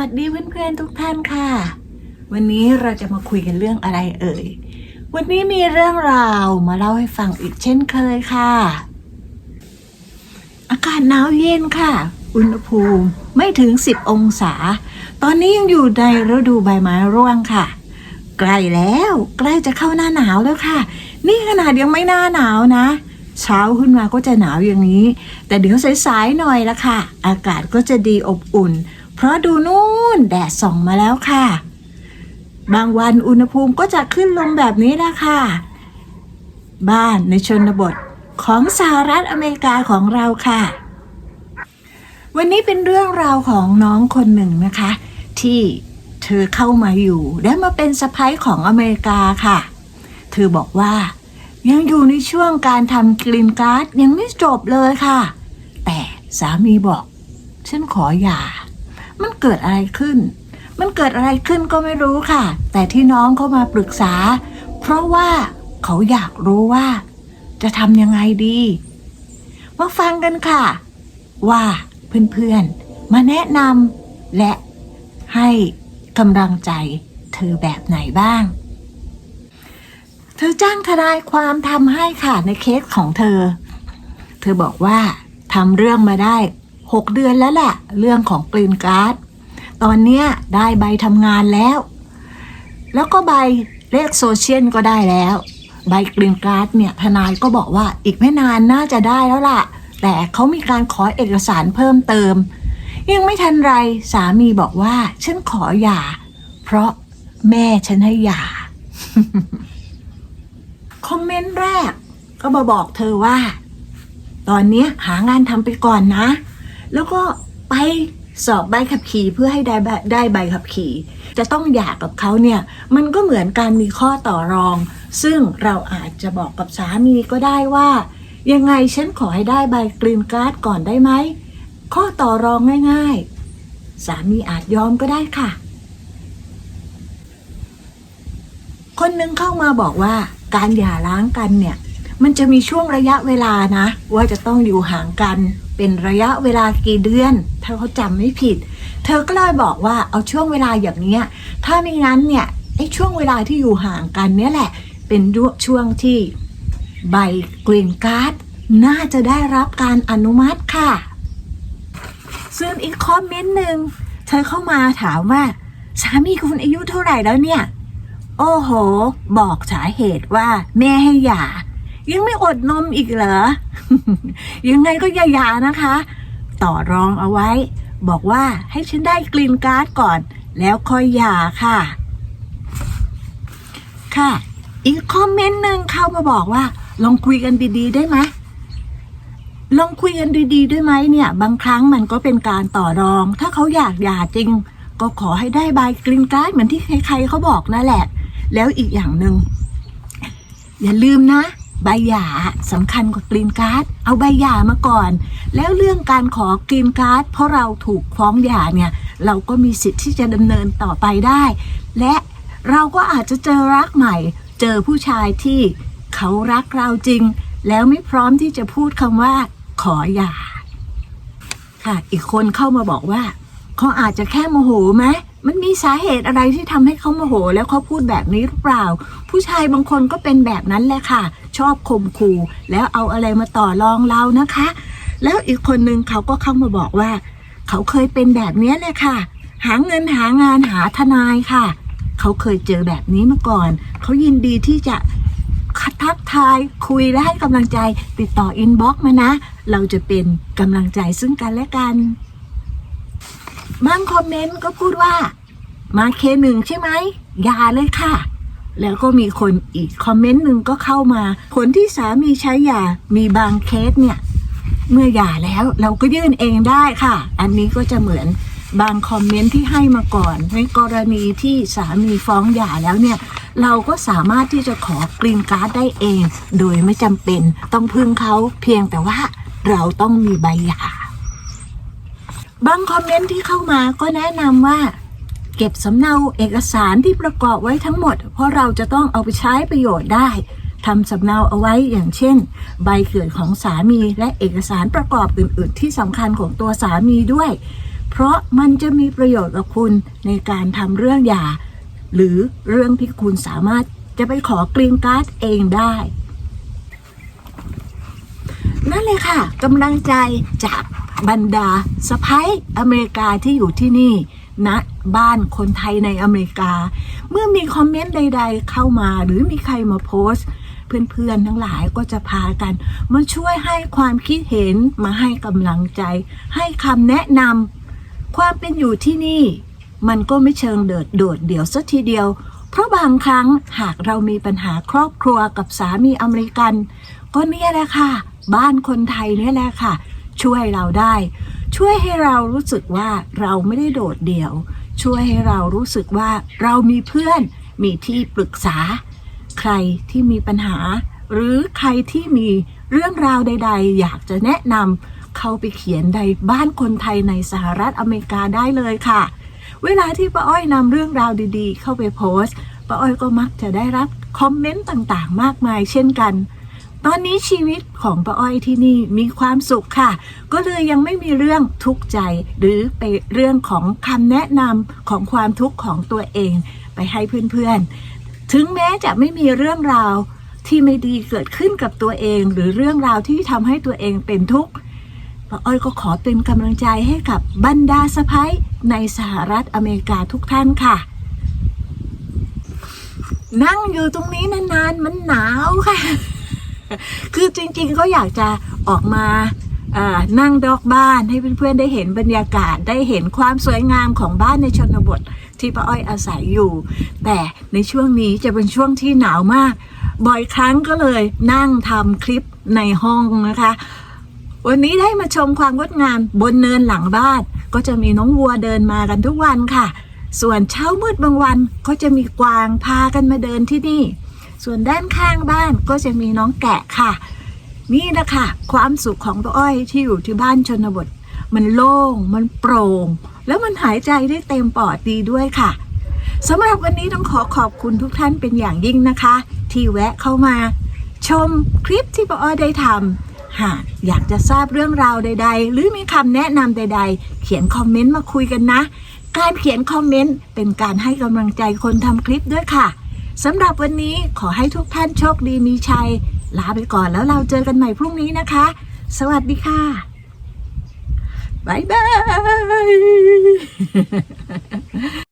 สวัสดีเพื่อนๆทุกท่านค่ะ วันนี้เราจะมาคุยกันเรื่องอะไรเอ่ย วันนี้มีเรื่องราวมาเล่าให้ฟังอีกเช่นเคยค่ะ อากาศหนาวเย็นค่ะ อุณหภูมิไม่ถึง 10 องศา ตอนนี้ยังอยู่ในฤดูใบไม้ร่วงค่ะ ใกล้แล้วใกล้จะเข้าหน้าหนาวแล้วค่ะ นี่ขนาดยังไม่หน้าหนาวนะเช้าขึ้นมาก็จะหนาวอย่างนี้ แต่เดี๋ยวสายๆหน่อยละค่ะ อากาศก็จะดีอบอุ่น เพราะดูนู่นแดดส่องมาแล้วค่ะ บางวันอุณหภูมิก็จะขึ้นลงแบบนี้ละค่ะบ้านในชนบทของสหรัฐอเมริกาของเราค่ะ วันนี้เป็นเรื่องราวของน้องคนหนึ่งนะคะ ที่เธอเข้ามาอยู่และมาเป็นสะพ้ยของอเมริกาค่ะ เธอบอกว่า ยังอยู่ในช่วงการทำกรีนการ์ดยังไม่จบเลยค่ะ แต่สามีบอก ฉันขอหย่า มันเกิดอะไรขึ้น มันเกิดอะไรขึ้นก็ไม่รู้ค่ะ แต่ที่น้องเขามาปรึกษา เพราะว่าเขาอยากรู้ว่า จะทำยังไงดี มาฟังกันค่ะ ว่าเพื่อนๆ มาแนะนำและให้กำลังใจเธอแบบไหนบ้าง เธอจ้างทนายความทำให้ค่ะในเคสของเธอ เธอบอกว่าทำเรื่องมาได้ 6 เดือนแล้วแหละ เรื่องของกรีนการ์ดตอนเนี้ยได้ใบทำงานแล้ว แล้วก็ใบเลขโซเชียลก็ได้แล้ว ใบกรีนการ์ดเนี่ยทนายก็บอกว่าอีกไม่นานน่าจะได้แล้วล่ะ แต่เขามีการขอเอกสารเพิ่มเติม ยังไม่ทันไรสามีบอกว่า ฉันขอหย่า เพราะแม่ฉันให้หย่าคอมเมนต์แรกก็มาบอกเธอว่า ตอนนี้หางานทำไปก่อนนะ แล้วก็ไปสอบใบขับขี่เพื่อให้ได้ได้ใบขับขี่ จะต้องหย่ากับเขาเนี่ยมันก็เหมือนการมีข้อต่อรอง ซึ่งเราอาจจะบอกกับสามีก็ได้ว่า ยังไงฉันขอให้ได้ใบกรีนการ์ดก่อนได้ไหมข้อต่อรองง่าย ๆ สามีอาจยอมก็ได้ค่ะ คนหนึ่งเข้ามาบอกว่าการหย่าร้างกันเนี่ย มันจะมีช่วงระยะเวลานะ ว่าจะต้องอยู่ห่างกัน เป็นระยะเวลากี่เดือนถ้าเขาจำไม่ผิด เธอก็เลยบอกว่าเอาช่วงเวลาอย่างเนี้ย ถ้าไม่งั้นเนี่ยไอ้ช่วงเวลาที่อยู่ห่างกันเนี่ยแหละ เป็นช่วงที่ใบกรีนการ์ดน่าจะได้รับการอนุมัติค่ะ ซึ่งอีกคอมเมนต์หนึ่งเธอเข้ามาถามว่า สามีคุณอายุเท่าไหร่แล้วเนี่ย โอ้โห บอกสาเหตุว่า แม่ให้หย่า ยังไม่อดนมอีกเหรอ ยังไงก็อย่าหย่านะคะ ต่อรองเอาไว้ บอกว่าให้ฉันได้กรีนการ์ดก่อน แล้วค่อยหย่าค่ะ ค่ะ อีกคอมเมนต์หนึ่งเข้ามาบอกว่า ลองคุยกันดี ๆ ได้ไหมลองคุยกันดีๆด้วยไหมเนี่ย บางครั้งมันก็เป็นการต่อรอง ถ้าเขาอยากหย่าจริง ก็ขอให้ได้ใบกรีนการ์ดเหมือนที่ใครๆเขาบอกนั่นแหละ แล้วอีกอย่างหนึ่งอย่าลืมนะ ใบหย่าสำคัญกว่ากรีนการ์ดเอาใบหย่ามาก่อน แล้วเรื่องการขอกรีนการ์ดเพราะเราถูกฟ้องหย่าเนี่ยเราก็มีสิทธิ์ที่จะดำเนินต่อไปได้ และเราก็อาจจะเจอรักใหม่ เจอผู้ชายที่เขารักเราจริง แล้วไม่พร้อมที่จะพูดคำว่า ขอหย่าค่ะ อีกคนเข้ามาบอกว่าเขาอาจจะแค่โมโหไหม มันมีสาเหตุอะไรที่ทำให้เขาโมโห แล้วเขาพูดแบบนี้หรือเปล่า ผู้ชายบางคนก็เป็นแบบนั้นแหละค่ะ ชอบข่มขู่แล้วเอาอะไรมาต่อรองเรานะคะ แล้วอีกคนนึงเขาก็เข้ามาบอกว่า เขาเคยเป็นแบบนี้เลยค่ะ หาเงินหางานหาทนายค่ะ เขาเคยเจอแบบนี้มาก่อน เขายินดีที่จะทักทายคุยและให้กำลังใจติดต่ออินบ็อกซ์มานะ เราจะเป็นกำลังใจซึ่งกันและกัน บางคอมเมนต์ก็พูดว่า มาเคหนึ่งใช่ไหมยาเลยค่ะ แล้วก็มีคนอีกคอมเมนต์หนึ่งก็เข้ามา คนที่สามีใช้ยา มีบางเคสเนี่ย เมื่อหย่าแล้วเราก็ยื่นเองได้ค่ะ อันนี้ก็จะเหมือนบางคอมเมนต์ที่ให้มาก่อน ในกรณีที่สามีฟ้องหย่าแล้วเนี่ย เราก็สามารถที่จะขอกรีนการ์ดได้เอง โดยไม่จำเป็นต้องพึ่งเขาเพียงแต่ว่าเราต้องมีใบหย่า บางคอมเมนต์ที่เข้ามาก็แนะนำว่า เก็บสำเนาเอกสารที่ประกอบไว้ทั้งหมด เพราะเราจะต้องเอาไปใช้ประโยชน์ได้ทำสำเนาเอาไว้อย่างเช่น ใบเกิดของสามีและเอกสารประกอบอื่น ๆ ที่สำคัญของตัวสามีด้วย เพราะมันจะมีประโยชน์กับคุณในการทำเรื่องหย่า หรือเรื่องที่คุณสามารถจะไปขอกรีนการ์ดเองได้ นั่นเลยค่ะกำลังใจจาก บรรดาสะพ้ายอเมริกาที่อยู่ที่นี่ณนะบ้านคนไทยในอเมริกา เมื่อมีคอมเมนต์ใด ๆ เข้ามาหรือมีใครมาโพสต์เพื่อนๆทั้งหลายก็จะพากันมาช่วยให้ความคิดเห็นมาให้กำลังใจ ให้คำแนะนำความเป็นอยู่ที่นี่ มันก็ไม่เชิงเดิดโดดเดี่ยวสัทีเดียว เพราะบางครั้งหากเรามีปัญหาครอบครัวกับสามีอเมริกัน ก็เนี่ยแหละค่ะ บ้านคนไทยเนี่ยแหละค่ะ ช่วยเราได้ ช่วยให้เรารู้สึกว่าเราไม่ได้โดดเดี่ยว ช่วยให้เรารู้สึกว่าเรามีเพื่อน มีที่ปรึกษา ใครที่มีปัญหา หรือใครที่มีเรื่องราวใด ๆ อยากจะแนะนำเข้าไปเขียนในบ้านคนไทยในสหรัฐอเมริกาได้เลยค่ะ เวลาที่ป้าอ้อยนำเรื่องราวดีๆ เข้าไปโพสต์ป้าอ้อยก็มักจะได้รับคอมเมนต์ต่างๆ มากมายเช่นกัน ตอนนี้ชีวิตของป้าอ้อยที่นี่มีความสุขค่ะ ก็เลยยังไม่มีเรื่องทุกข์ใจ หรือไปเรื่องของคำแนะนำของความทุกข์ของตัวเองไปให้เพื่อนๆ ถึงแม้จะไม่มีเรื่องราวที่ไม่ดีเกิดขึ้นกับตัวเอง หรือเรื่องราวที่ทำให้ตัวเองเป็นทุกข์ป้าอ้อยก็ขอเป็นกำลังใจให้กับบรรดาสะพ้ายในสหรัฐอเมริกาทุกท่านค่ะ นั่งอยู่ตรงนี้นานๆมันหนาวค่ะ คือจริงๆก็อยากจะออกมานั่งดอกบ้านให้เพื่อนๆได้เห็นบรรยากาศได้เห็นความสวยงามของบ้านในชนบทที่ป้าอ้อยอาศัยอยู่ แต่ในช่วงนี้จะเป็นช่วงที่หนาวมาก บ่อยครั้งก็เลยนั่งทำคลิปในห้องนะคะ วันนี้ได้มาชมความงดงามบนเนินหลังบ้าน ก็จะมีน้องวัวเดินมากันทุกวันค่ะ ส่วนเช้ามืดบางวันก็จะมีกวางพากันมาเดินที่นี่ ส่วนด้านข้างบ้านก็จะมีน้องแกะค่ะ นี่นะคะความสุขของป้าอ้อยที่อยู่ที่บ้านชนบท มันโล่ง มันโปร่ง แล้วมันหายใจได้เต็มปอดดีด้วยค่ะสำหรับวันนี้ต้องขอขอบคุณทุกท่านเป็นอย่างยิ่งนะคะ ที่แวะเข้ามา ชมคลิปที่ป้าอ้อยได้ทำหากอยากจะทราบเรื่องราวใด ๆ หรือมีคำแนะนำใด ๆ เขียนคอมเมนต์มาคุยกันนะ การเขียนคอมเมนต์เป็นการให้กำลังใจคนทำคลิปด้วยค่ะ สำหรับวันนี้ขอให้ทุกท่านโชคดีมีชัย ลาไปก่อนแล้วเราเจอกันใหม่พรุ่งนี้นะคะ สวัสดีค่ะบายบาย